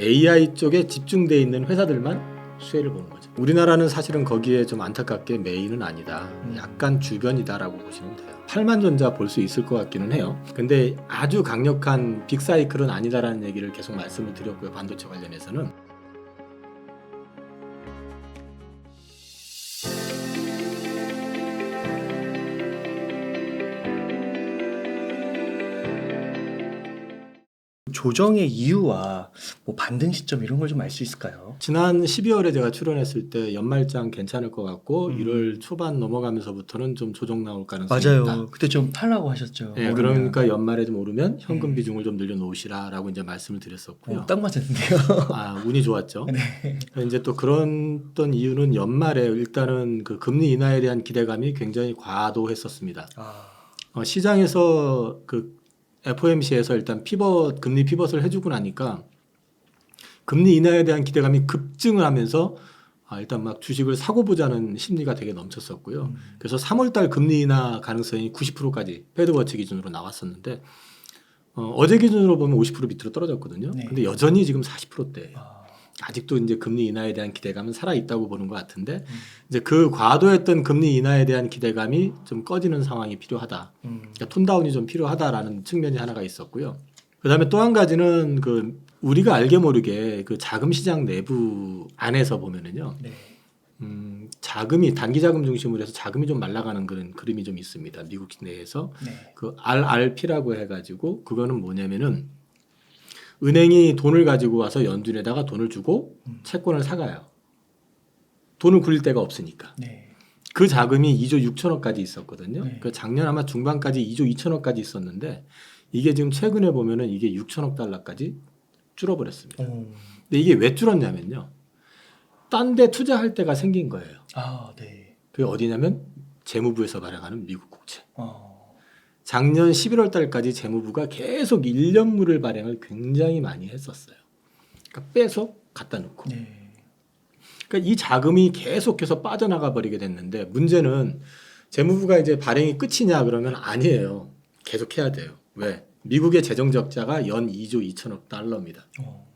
AI 쪽에 집중돼 있는 회사들만 수혜를 보는 거죠. 우리나라는 사실은 거기에 좀 안타깝게 메인은 아니다. 음. 약간 주변이다라고 보시면 돼요. 8만 전자 볼 수 있을 것 같기는 해요. 근데 아주 강력한 빅사이클은 아니다라는 얘기를 계속 말씀을 드렸고요. 반도체 관련해서는. 조정의 이유와 뭐 반등 시점 이런 걸 좀 알 수 있을까요? 지난 12월에 제가 출연했을 때 연말장 괜찮을 것 같고 음. 1월 초반 넘어가면서부터는 좀 조정 나올 가능성이 있다. 맞아요. 그때 좀 팔라고 하셨죠. 예, 오르면. 그러니까 연말에 좀 오르면 현금 음. 비중을 좀 늘려놓으시라라고 이제 말씀을 드렸었고요. 어, 딱 맞았는데요. 아 운이 좋았죠. 네. 이제 또 그런 어떤 이유는 연말에 일단은 그 금리 인하에 대한 기대감이 굉장히 과도했었습니다. 아, 어, 시장에서 그 FOMC에서 일단 피벗 금리 피벗을 해주고 나니까 금리 인하에 대한 기대감이 급증을 하면서 아, 일단 막 주식을 사고 보자는 심리가 되게 넘쳤었고요. 음. 그래서 3월달 금리 인하 가능성이 90%까지 패드워치 기준으로 나왔었는데 어, 어제 기준으로 보면 50% 밑으로 떨어졌거든요. 네. 근데 여전히 지금 40%대예요. 아, 아직도 이제 금리 인하에 대한 기대감은 살아 있다고 보는 것 같은데 음. 이제 그 과도했던 금리 인하에 대한 기대감이 좀 꺼지는 상황이 필요하다. 음. 그러니까 톤다운이 좀 필요하다라는 측면이 하나가 있었고요. 그다음에 또 한 가지는 그 우리가 알게 모르게 그 자금 시장 내부 안에서 보면은요. 네. 음, 자금이 단기 자금 중심으로 해서 자금이 좀 말라가는 그런 그림이 좀 있습니다. 미국 내에서 네. 그 RRP라고 해가지고 그거는 뭐냐면은 은행이 돈을 가지고 와서 연준에다가 돈을 주고 음. 채권을 사가요. 돈을 굴릴 데가 없으니까. 네. 그 자금이 2조 6천억까지 있었거든요. 네. 그 작년 아마 중반까지 2조 2천억까지 있었는데 이게 지금 최근에 보면은 이게 6천억 달러까지 줄어버렸습니다. 오. 근데 이게 왜 줄었냐면요. 딴 데 투자할 때가 생긴 거예요. 아, 네. 그게 어디냐면 재무부에서 발행하는 미국 국채. 어. 작년 11월 달까지 재무부가 계속 1년물을 발행을 굉장히 많이 했었어요. 그러니까 빼서 갖다 놓고. 네. 그러니까 이 자금이 계속해서 빠져나가 버리게 됐는데 문제는 재무부가 이제 발행이 끝이냐 그러면 아니에요. 계속 해야 돼요. 왜? 미국의 재정 적자가 연 2조 2천억 달러입니다. 어.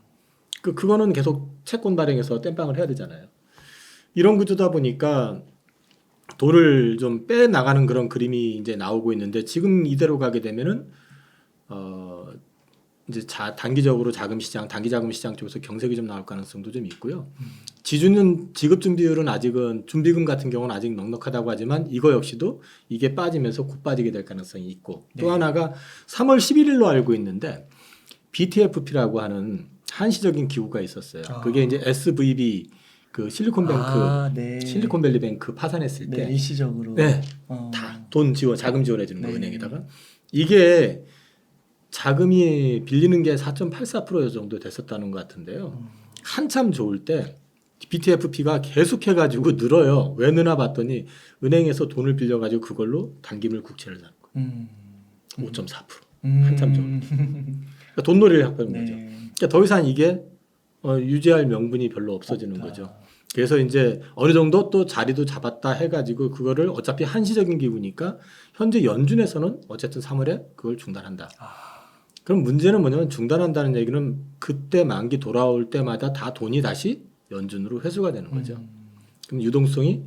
그 그거는 계속 채권 발행해서 땜빵을 해야 되잖아요. 이런 구조다 보니까 돈을 좀 빼 나가는 그런 그림이 이제 나오고 있는데 지금 이대로 가게 되면은 어 이제 자 단기적으로 자금 시장, 단기 자금 시장 쪽에서 경색이 좀 나올 가능성도 좀 있고요. 지주는 지급 준비율은 아직은 준비금 같은 경우는 아직 넉넉하다고 하지만 이거 역시도 이게 빠지면서 곧 빠지게 될 가능성이 있고 또 네. 하나가 3월 11일로 알고 있는데 BTFP라고 하는 한시적인 기구가 있었어요. 아. 그게 이제 SVB 그 실리콘뱅크 아, 네. 실리콘밸리 뱅크 파산했을 네, 때 일시적으로. 네. 어. 다돈 지원, 자금 지원해 주는 거 네. 은행에다가 이게 자금이 빌리는 게 4.84% 정도 됐었다는 것 같은데요. 음. 한참 좋을 때 BTFP가 계속해 가지고 늘어요. 왜 느나 봤더니 은행에서 돈을 빌려 가지고 그걸로 단기물 국채를 사는 거예요. 음. 5.4%. 음. 한참 좋을 그러니까 돈놀이를 하는 네. 거죠. 그러니까 더 이상 이게 어, 유지할 명분이 별로 없어지는 없다. 거죠. 그래서 이제 어느 정도 또 자리도 잡았다 해가지고 그거를 어차피 한시적인 기구니까 현재 연준에서는 어쨌든 3월에 그걸 중단한다. 아. 그럼 문제는 뭐냐면 중단한다는 얘기는 그때 만기 돌아올 때마다 다 돈이 다시 연준으로 회수가 되는 거죠. 음. 그럼 유동성이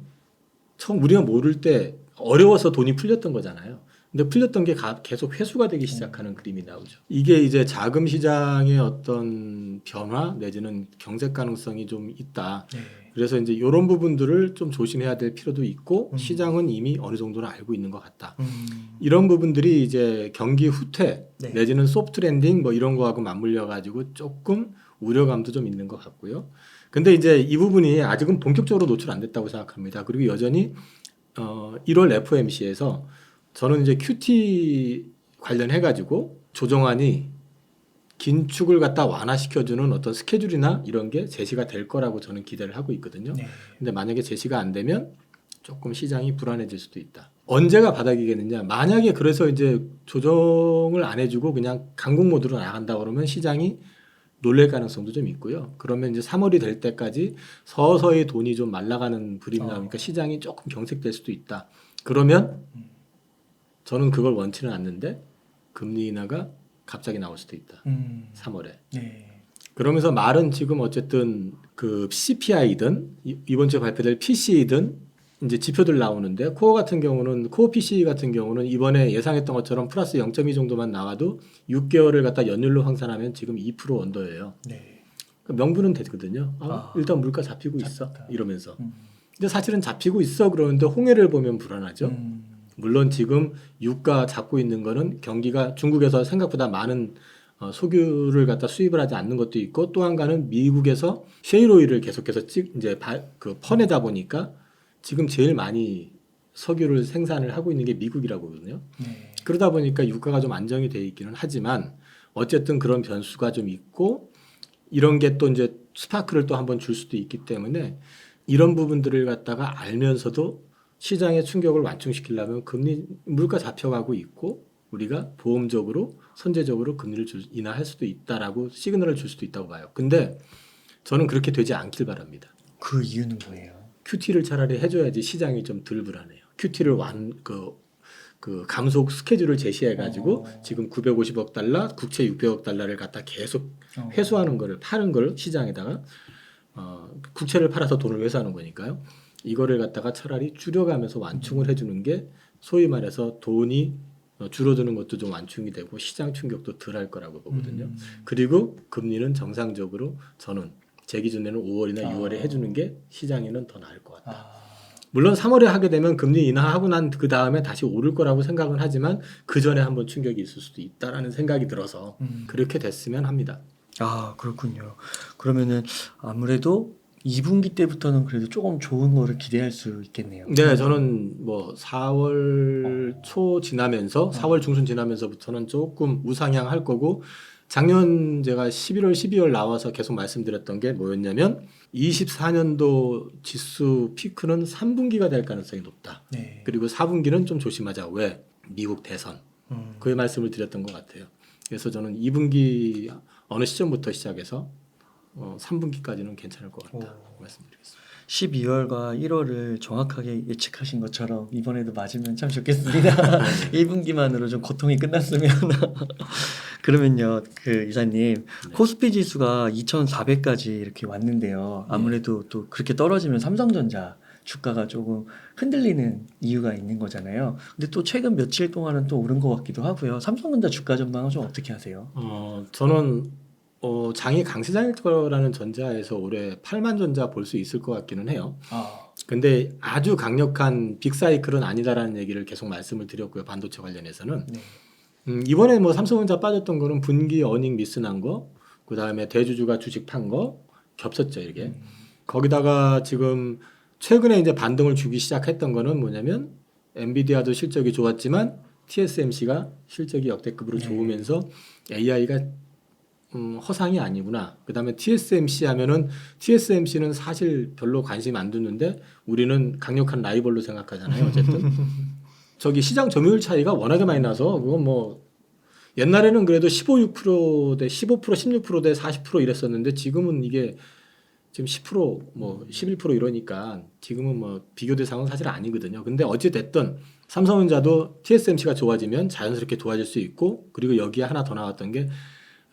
처음 우리가 모를 때 어려워서 돈이 풀렸던 거잖아요. 근데 풀렸던 게 가- 계속 회수가 되기 시작하는 그림이 나오죠. 이게 이제 자금 시장의 어떤 변화 내지는 경색 가능성이 좀 있다. 네. 그래서 이제 이런 부분들을 좀 조심해야 될 필요도 있고 음. 시장은 이미 어느 정도는 알고 있는 것 같다. 음. 이런 부분들이 이제 경기 후퇴 네. 내지는 소프트 랜딩 뭐 이런 거하고 맞물려 가지고 조금 우려감도 좀 있는 것 같고요. 근데 이제 이 부분이 아직은 본격적으로 노출 안 됐다고 생각합니다. 그리고 여전히 어 1월 FOMC에서 저는 이제 QT 관련해 가지고 조정안이 긴축을 갖다 완화시켜주는 어떤 스케줄이나 이런 게 제시가 될 거라고 저는 기대를 하고 있거든요. 네. 근데 만약에 제시가 안 되면 조금 시장이 불안해질 수도 있다. 언제가 바닥이겠느냐? 만약에 그래서 이제 조정을 안 해주고 그냥 강국 모드로 나간다 그러면 시장이 놀랄 가능성도 좀 있고요. 그러면 이제 3월이 될 때까지 서서히 돈이 좀 말라가는 그림이 어. 나오니까 시장이 조금 경색될 수도 있다. 그러면 저는 그걸 원치는 않는데 금리 인하가 갑자기 나올 수도 있다. 음. 3월에. 네. 그러면서 말은 지금 어쨌든 그 CPI든 이번 주에 발표될 PC든 이제 지표들 나오는데 코어 같은 경우는 코어 PC 같은 경우는 이번에 예상했던 것처럼 플러스 0.2 정도만 나와도 6개월을 갖다 연율로 환산하면 지금 2% 언더예요. 네. 그 명분은 되거든요. 아, 아. 일단 물가 잡히고 있어 잡혔다. 이러면서. 음. 근데 사실은 잡히고 있어 그러는데 홍해를 보면 불안하죠. 음. 물론 지금 유가 잡고 있는 거는 경기가 중국에서 생각보다 많은 어, 석유를 갖다 수입을 하지 않는 것도 있고 또 한가는 미국에서 셰일 오일을 계속해서 찍 이제 바, 그 퍼내다 보니까 지금 제일 많이 석유를 생산을 하고 있는 게 미국이라고 하거든요. 네. 그러다 보니까 유가가 좀 안정이 돼 있기는 하지만 어쨌든 그런 변수가 좀 있고 이런 게 또 이제 스파크를 또 한번 줄 수도 있기 때문에 이런 부분들을 갖다가 알면서도 시장의 충격을 완충시키려면 금리 물가 잡혀가고 있고 우리가 보험적으로 선제적으로 금리를 줄, 인하할 수도 있다라고 시그널을 줄 수도 있다고 봐요. 근데 저는 그렇게 되지 않길 바랍니다. 그 이유는 뭐예요? QT를 차라리 해줘야지 시장이 좀 덜 불안해요. QT를 완그 그 감속 스케줄을 제시해 가지고 어. 지금 950억 달러, 국채 600억 달러를 갖다 계속 어. 회수하는 거를 파는 걸 시장에다가 어, 국채를 팔아서 돈을 회수하는 거니까요. 이거를 갖다가 차라리 줄여가면서 완충을 해주는 게 소위 말해서 돈이 어, 줄어드는 것도 좀 완충이 되고 시장 충격도 덜 할 거라고 보거든요. 음. 그리고 금리는 정상적으로 저는 제 기준에는 5월이나 아. 6월에 해주는 게 시장에는 더 나을 것 같다. 아. 물론 3월에 하게 되면 금리 인하하고 난 그 다음에 다시 오를 거라고 생각은 하지만 그 전에 한번 충격이 있을 수도 있다라는 생각이 들어서 음. 그렇게 됐으면 합니다. 아 그렇군요. 그러면은 아무래도 2분기 때부터는 그래도 조금 좋은 거를 기대할 수 있겠네요. 네, 저는 뭐 4월 초 지나면서 4월 중순 지나면서부터는 조금 우상향 할 거고 작년 제가 11월, 12월 나와서 계속 말씀드렸던 게 뭐였냐면 24년도 지수 피크는 3분기가 될 가능성이 높다. 네. 그리고 4분기는 좀 조심하자. 왜? 미국 대선. 음. 그 말씀을 드렸던 것 같아요. 그래서 저는 2분기 어느 시점부터 시작해서 어, 3분기까지는 괜찮을 것 같다. 오. 말씀드리겠습니다. 12월과 1월을 정확하게 예측하신 것처럼 이번에도 맞으면 참 좋겠습니다. 1분기만으로 좀 고통이 끝났으면. 그러면요, 그 이사님 코스피 지수가 2,400까지 이렇게 왔는데요. 아무래도 또 그렇게 떨어지면 삼성전자 주가가 조금 흔들리는 이유가 있는 거잖아요. 근데 또 최근 며칠 동안은 또 오른 것 같기도 하고요. 삼성전자 주가 전망은 좀 어떻게 하세요? 어, 저는 어, 장이 강세장일 거라는 전자에서 올해 8만 전자 볼 수 있을 것 같기는 해요. 아, 근데 아주 강력한 빅사이클은 아니다라는 얘기를 계속 말씀을 드렸고요. 반도체 관련해서는. 네. 음, 이번에 뭐 삼성전자 빠졌던 거는 분기 어닝 미스 난 거, 그 다음에 대주주가 주식 판 거 겹쳤죠 이게. 음. 거기다가 지금 최근에 이제 반등을 주기 시작했던 거는 뭐냐면 엔비디아도 실적이 좋았지만 TSMC가 실적이 역대급으로 네. 좋으면서 AI가 음, 허상이 아니구나. 그 다음에 TSMC 하면은 TSMC는 사실 별로 관심 안 두는데 우리는 강력한 라이벌로 생각하잖아요. 어쨌든 저기 시장 점유율 차이가 워낙에 많이 나서 그건 뭐 옛날에는 그래도 15, 6%대 15% 16%대 40% 이랬었는데 지금은 이게 지금 10%뭐 11% 이러니까 지금은 뭐 비교 대상은 사실 아니거든요. 근데 어찌 됐든 삼성전자도 TSMC가 좋아지면 자연스럽게 좋아질 수 있고 그리고 여기에 하나 더 나왔던 게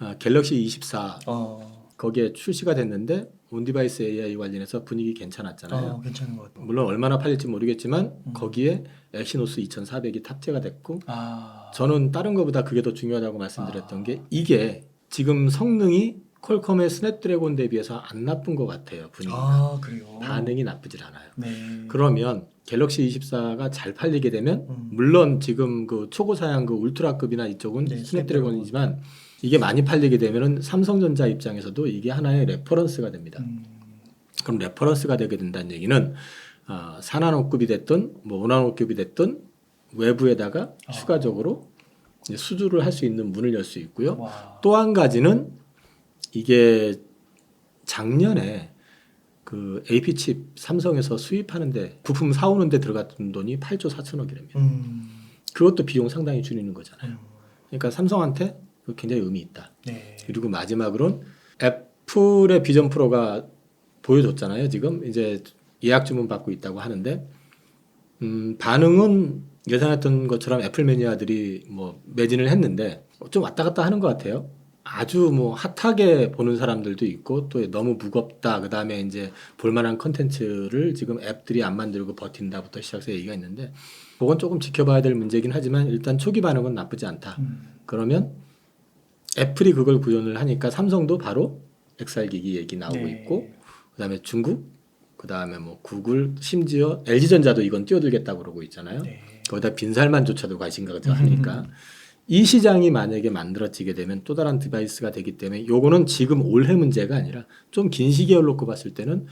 어, 갤럭시 24 어, 거기에 출시가 됐는데 온디바이스 AI 관련해서 분위기 괜찮았잖아요. 어, 괜찮은 것 같아요. 물론 얼마나 팔릴지 모르겠지만 음. 거기에 엑시노스 2400이 탑재가 됐고 아, 저는 다른 것보다 그게 더 중요하다고 말씀드렸던 아. 게 이게 지금 성능이 퀄컴의 스냅드래곤 대비해서 안 나쁜 것 같아요 분위기가 아. 반응이 나쁘질 않아요. 네. 그러면 갤럭시 24가 잘 팔리게 되면 음. 물론 지금 그 초고 사양 그 울트라급이나 이쪽은 네, 스냅드래곤이지만 이게 많이 팔리게 되면은 삼성전자 입장에서도 이게 하나의 레퍼런스가 됩니다. 음, 그럼 레퍼런스가 되게 된다는 얘기는 어, 4나노급이 됐든 뭐 5나노급이 됐든 외부에다가 아. 추가적으로 수주를 할 수 있는 문을 열 수 있고요. 와. 또한 가지는 이게 작년에 그 AP 칩 삼성에서 수입하는데 부품 사오는데 들어갔던 돈이 8조 4천억이랍니다. 음, 그것도 비용 상당히 줄이는 거잖아요. 음, 그러니까 삼성한테 그 굉장히 의미 있다. 네. 그리고 마지막으로는 애플의 비전 프로가 보여줬잖아요. 지금 이제 예약 주문 받고 있다고 하는데 음, 반응은 예상했던 것처럼 애플 매니아들이 뭐 매진을 했는데 좀 왔다 갔다 하는 것 같아요. 아주 뭐 핫하게 보는 사람들도 있고 또 너무 무겁다 그 다음에 이제 볼만한 컨텐츠를 지금 앱들이 안 만들고 버틴다부터 시작해서 얘기가 있는데 그건 조금 지켜봐야 될 문제긴 하지만 일단 초기 반응은 나쁘지 않다. 음. 그러면 애플이 그걸 구현을 하니까 삼성도 바로 XR 기기 얘기 나오고 네. 있고 그다음에 중국 그다음에 뭐 구글 심지어 LG전자도 이건 뛰어들겠다고 그러고 있잖아요. 네. 거기다 빈살만조차도 관심가 하니까 이 시장이 만약에 만들어지게 되면 또 다른 디바이스가 되기 때문에 요거는 지금 올해 문제가 아니라 좀긴 놓고 봤을 때는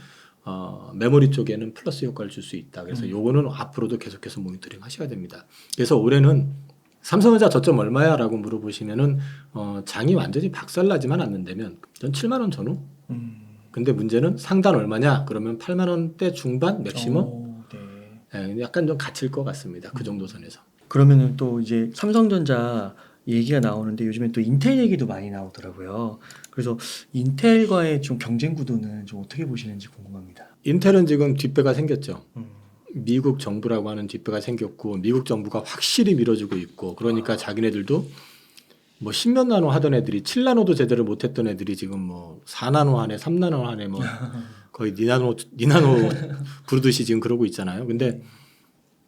어, 메모리 쪽에는 플러스 효과를 줄 수 있다. 그래서 요거는 앞으로도 계속해서 모니터링 하셔야 됩니다. 그래서 올해는 삼성전자 저점 얼마야 라고 물어보시면은 어, 장이 완전히 박살나지만 않는다면 전 7만 원 전후. 음. 근데 문제는 상단 얼마냐? 그러면 8만 원대 중반 맥시멈. 어, 네. 예, 약간 좀 갇힐 것 같습니다. 그 정도 선에서. 그러면은 또 이제 삼성전자 얘기가 나오는데 요즘에 또 인텔 얘기도 많이 나오더라고요. 그래서 인텔과의 좀 경쟁 구도는 좀 어떻게 보시는지 궁금합니다. 인텔은 지금 뒷배가 생겼죠. 음. 미국 정부라고 하는 뒷배가 생겼고 미국 정부가 확실히 밀어주고 있고 그러니까 자기네들도 뭐 10몇 나노 하던 애들이 7나노도 제대로 못했던 애들이 지금 뭐 4나노 하네 3나노 하네 뭐 거의 니나노 니나노 부르듯이 지금 그러고 있잖아요. 근데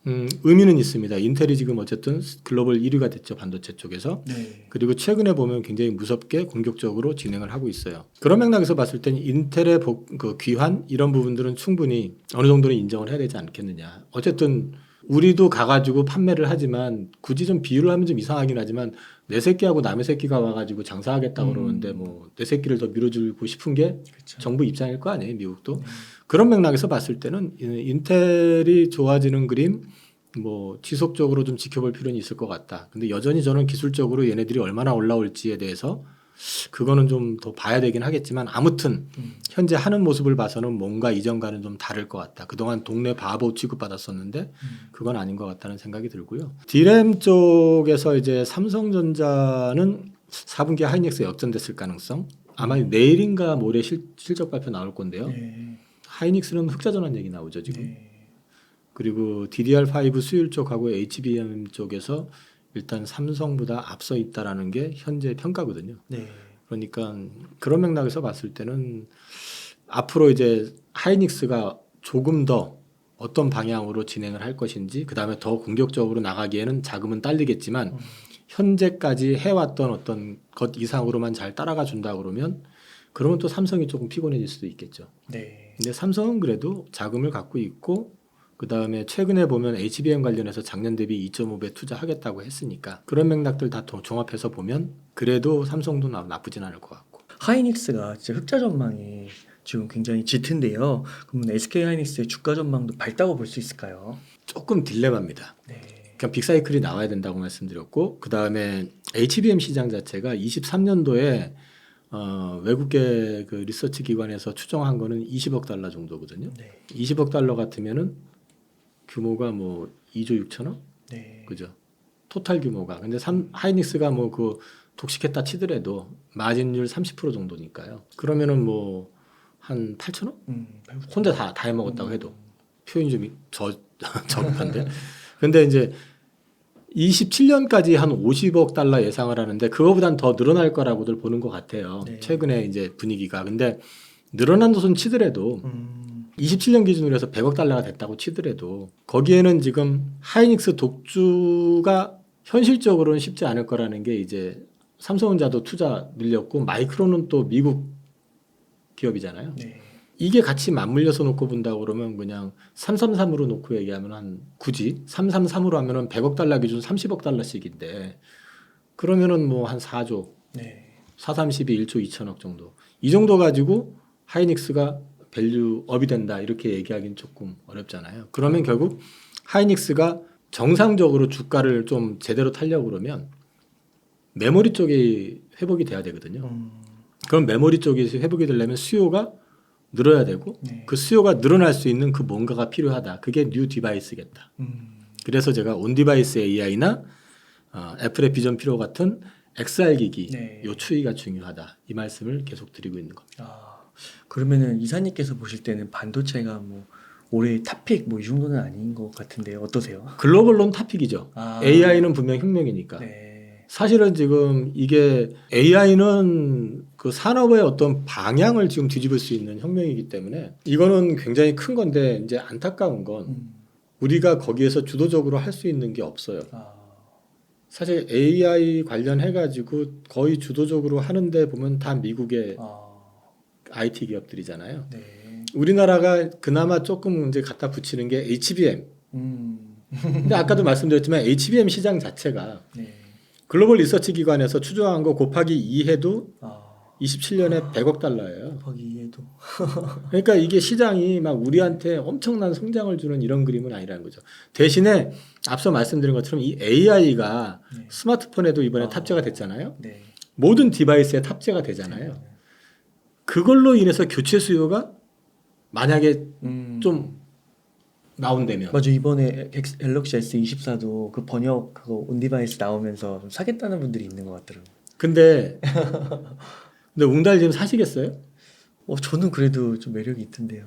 음, 의미는 있습니다. 인텔이 지금 어쨌든 글로벌 1위가 됐죠 반도체 쪽에서. 네. 그리고 최근에 보면 굉장히 무섭게 공격적으로 진행을 하고 있어요. 그런 맥락에서 봤을 때는 인텔의 복, 그 귀환 이런 부분들은 충분히 어느 정도는 인정을 해야 되지 않겠느냐. 어쨌든 우리도 가가지고 판매를 하지만 굳이 좀 비유를 하면 좀 이상하긴 하지만 내 새끼하고 남의 새끼가 와가지고 장사하겠다고 음. 그러는데 뭐 내 새끼를 더 밀어주고 싶은 게 그렇죠. 정부 입장일 거 아니에요 미국도 네. 그런 맥락에서 봤을 때는 이- 인텔이 좋아지는 그림 뭐 지속적으로 좀 지켜볼 필요는 있을 것 같다. 근데 여전히 저는 기술적으로 얘네들이 얼마나 올라올지에 대해서 그거는 좀 더 봐야 되긴 하겠지만 아무튼 음. 현재 하는 모습을 봐서는 뭔가 이전과는 좀 다를 것 같다. 그동안 동네 바보 취급받았었는데 음. 그건 아닌 것 같다는 생각이 들고요. 디램 쪽에서 이제 삼성전자는 4분기 하이닉스 역전됐을 가능성 아마 내일인가 모레 실, 실적 발표 나올 건데요. 네. 하이닉스는 흑자 전환 얘기 나오죠 지금. 네. 그리고 DDR5 수율 쪽하고 HBM 쪽에서 일단 삼성보다 앞서 있다라는 게 현재 평가거든요. 네. 그러니까 그런 맥락에서 봤을 때는 앞으로 이제 하이닉스가 조금 더 어떤 방향으로 진행을 할 것인지 그 다음에 더 공격적으로 나가기에는 자금은 딸리겠지만 음. 현재까지 해왔던 어떤 것 이상으로만 잘 따라가 준다 그러면 그러면 또 삼성이 조금 피곤해질 수도 있겠죠. 네. 근데 삼성은 그래도 자금을 갖고 있고 그 다음에 최근에 보면 HBM 관련해서 작년 대비 2.5배 투자하겠다고 했으니까 그런 맥락들 다더 종합해서 보면 그래도 삼성도 나, 나쁘진 않을 것 같고 하이닉스가 진짜 흑자 전망이 지금 굉장히 짙은데요. 그러면 SK 하이닉스의 주가 전망도 밝다고 볼 수 있을까요? 조금 딜레마입니다. 네. 그냥 빅사이클이 나와야 된다고 말씀드렸고 그 다음에 HBM 시장 자체가 23년도에 어, 외국계 그 리서치 기관에서 추정한 거는 20억 달러 정도거든요. 네. 20억 달러 같으면은 규모가 뭐 2조 6천억 네. 그죠? 토탈 규모가. 근데 삼, 하이닉스가 뭐 그 독식했다 치더라도 마진율 30% 정도니까요. 그러면은 뭐 한 8천억? 음, 혼자 다, 다 해먹었다고 해도 표현이 좀 저, 저급한데. 근데 이제 27년까지 한 50억 달러 예상을 하는데 그거보단 더 늘어날 거라고들 보는 것 같아요. 네. 최근에 이제 분위기가. 근데 늘어난 것은 치더라도 음, 27년 기준으로 해서 100억 달러가 됐다고 치더라도 거기에는 지금 하이닉스 독주가 현실적으로는 쉽지 않을 거라는 게 이제 삼성전자도 투자 늘렸고 마이크론은 또 미국 기업이잖아요. 네. 이게 같이 맞물려서 놓고 본다고 그러면 그냥 333으로 놓고 얘기하면 한 굳이 333으로 하면은 100억 달러 기준 30억 달러씩인데 그러면은 뭐 한 4조 네. 4, 32, 1조 2천억 정도. 이 정도 가지고 하이닉스가 밸류 업이 된다 이렇게 얘기하기는 조금 어렵잖아요. 그러면 결국 하이닉스가 정상적으로 주가를 좀 제대로 타려고 그러면 메모리 쪽이 회복이 돼야 되거든요. 음, 그럼 메모리 쪽이 회복이 되려면 수요가 늘어야 되고 네. 그 수요가 늘어날 수 있는 그 뭔가가 필요하다. 그게 뉴 디바이스겠다. 음, 그래서 제가 온 디바이스 AI나 어, 애플의 비전 프로 같은 XR 기기 네. 요 추이가 중요하다. 이 말씀을 계속 드리고 있는 겁니다. 아, 그러면은 이사님께서 보실 때는 반도체가 뭐 올해 탑픽 뭐 이 정도는 아닌 것 같은데 어떠세요? 글로벌론 탑픽이죠. 아, AI는 분명 혁명이니까. 네. 사실은 지금 이게 AI는 그 산업의 어떤 방향을 지금 뒤집을 수 있는 혁명이기 때문에 이거는 굉장히 큰 건데 이제 안타까운 건 음. 우리가 거기에서 주도적으로 할 수 있는 게 없어요. 아, 사실 AI 관련해 가지고 거의 주도적으로 하는데 보면 다 미국의 아, IT 기업들이잖아요. 네. 우리나라가 그나마 조금 이제 갖다 붙이는 게 HBM. 음, 근데 아까도 말씀드렸지만 HBM 시장 자체가 네. 글로벌 리서치 기관에서 추정한 거 곱하기 2해도 아, 27년에 100억 달러예요. 곱하기 이해도. 그러니까 이게 시장이 막 우리한테 엄청난 성장을 주는 이런 그림은 아니라는 거죠. 대신에 앞서 말씀드린 것처럼 이 AI가 네. 스마트폰에도 이번에 아. 탑재가 됐잖아요. 네. 모든 디바이스에 탑재가 되잖아요. 그걸로 인해서 교체 수요가 만약에 음. 좀 나온다면 맞아 이번에 엑스- 갤럭시 S24도 그 번역 그거 온 디바이스 나오면서 좀 사겠다는 분들이 있는 것 같더라고. 근데 근데 웅달 지금 사시겠어요? 어 저는 그래도 좀 매력이 있던데요.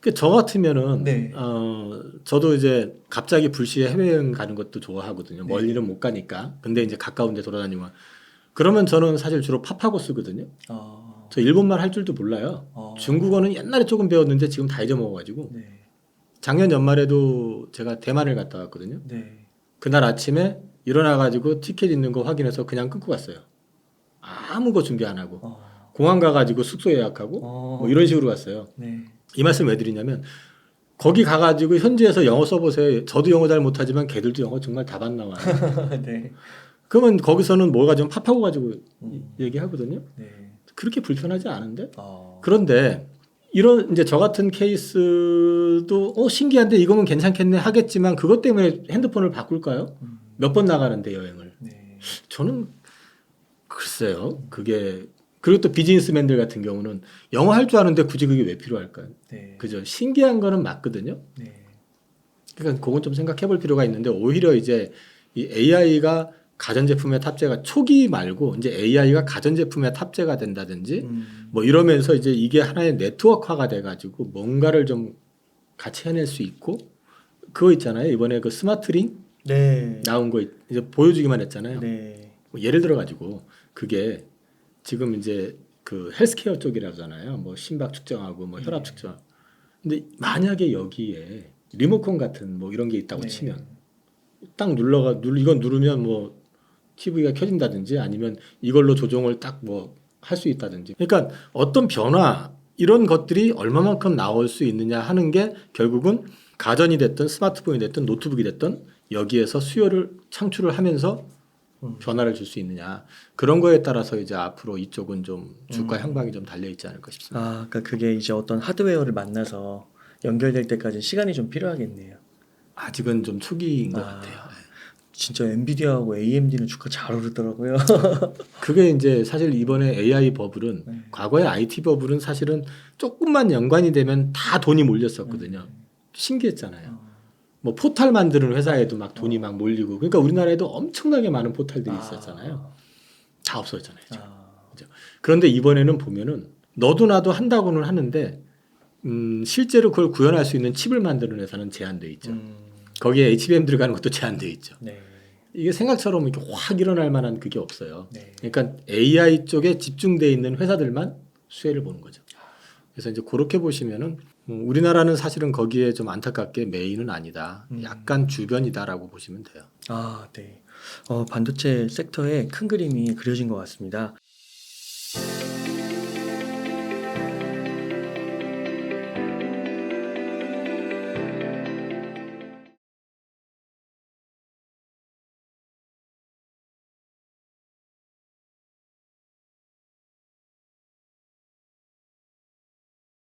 그저 같으면은 네. 어 저도 이제 갑자기 불시에 해외여행 가는 것도 좋아하거든요. 네. 멀리는 못 가니까. 근데 이제 가까운 데 돌아다니고 그러면 저는 사실 주로 팝하고 쓰거든요. 아, 저 일본말 할 줄도 몰라요. 아. 중국어는 옛날에 조금 배웠는데 지금 다 잊어먹어가지고 네. 작년 연말에도 제가 대만을 갔다 왔거든요. 네. 그날 아침에 일어나가지고 티켓 있는 거 확인해서 그냥 끊고 갔어요. 아무 거 준비 안 하고 어. 공항 가가지고 숙소 예약하고 어. 뭐 이런 식으로 갔어요. 네. 이 말씀 왜 드리냐면 거기 가가지고 현지에서 영어 써보세요. 저도 영어 잘 못하지만 걔들도 영어 정말 다반 나와요. 네. 그러면 거기서는 뭘 가지고 팝하고 가지고 음. 얘기하거든요. 네. 그렇게 불편하지 않은데? 어. 그런데 이런 이제 저 같은 케이스도 어 신기한데 이거면 괜찮겠네 하겠지만 그것 때문에 핸드폰을 바꿀까요? 음. 몇번 나가는데 여행을. 네. 저는 글쎄요. 그게 그리고 또 비즈니스맨들 같은 경우는 영어 할 줄 아는데 굳이 그게 왜 필요할까요? 네. 그죠? 신기한 거는 맞거든요. 네. 그러니까 그건 좀 생각해 볼 필요가 있는데 오히려 이제 이 AI가 가전제품에 탑재가 초기 말고 이제 AI가 가전제품에 탑재가 된다든지 음. 뭐 이러면서 이제 이게 하나의 네트워크화가 돼 가지고 뭔가를 좀 같이 해낼 수 있고 그거 있잖아요. 이번에 그 스마트링 네. 나온 거 이제 보여주기만 했잖아요. 네. 뭐 예를 들어 가지고 그게 지금 이제 그 헬스케어 쪽이라잖아요. 뭐 심박 측정하고 뭐 혈압 네. 측정. 근데 만약에 여기에 리모컨 같은 뭐 이런 게 있다고 네. 치면 딱 눌러가 눌 이건 누르면 뭐 TV가 켜진다든지 아니면 이걸로 조정을 딱 뭐 할 수 있다든지. 그러니까 어떤 변화 이런 것들이 얼마만큼 나올 수 있느냐 하는 게 결국은 가전이 됐든 스마트폰이 됐든 노트북이 됐든 여기에서 수요를 창출을 하면서 음. 변화를 줄 수 있느냐 그런 거에 따라서 이제 앞으로 이쪽은 좀 주가 음. 향방이 좀 달려 있지 않을까 싶습니다. 아, 그러니까 그게 이제 어떤 하드웨어를 만나서 연결될 때까지 시간이 좀 필요하겠네요. 아직은 좀 초기인 것 아. 같아요. 진짜 엔비디아하고 AMD는 주가 잘 오르더라고요. 그게 이제 사실 이번에 AI 버블은 네. 과거에 IT 버블은 사실은 조금만 연관이 되면 다 돈이 몰렸었거든요. 네. 신기했잖아요. 어. 뭐 포탈 만드는 회사에도 막 돈이 어. 막 몰리고 그러니까 우리나라에도 엄청나게 많은 포탈들이 아. 있었잖아요. 다 없어졌잖아요. 아. 그런데 이번에는 보면은 너도 나도 한다고는 하는데 음, 실제로 그걸 구현할 수 있는 칩을 만드는 회사는 제한돼 있죠. 음. 거기에 HBM 들어가는 것도 제한돼 있죠. 네. 이게 생각처럼 이렇게 확 일어날 만한 그게 없어요. 네. 그러니까 AI 쪽에 집중돼 있는 회사들만 수혜를 보는 거죠. 그래서 이제 그렇게 보시면은 음, 우리나라는 사실은 거기에 좀 안타깝게 메인은 아니다. 음. 약간 주변이다라고 보시면 돼요. 아, 네. 어, 반도체 섹터에 큰 그림이 그려진 것 같습니다.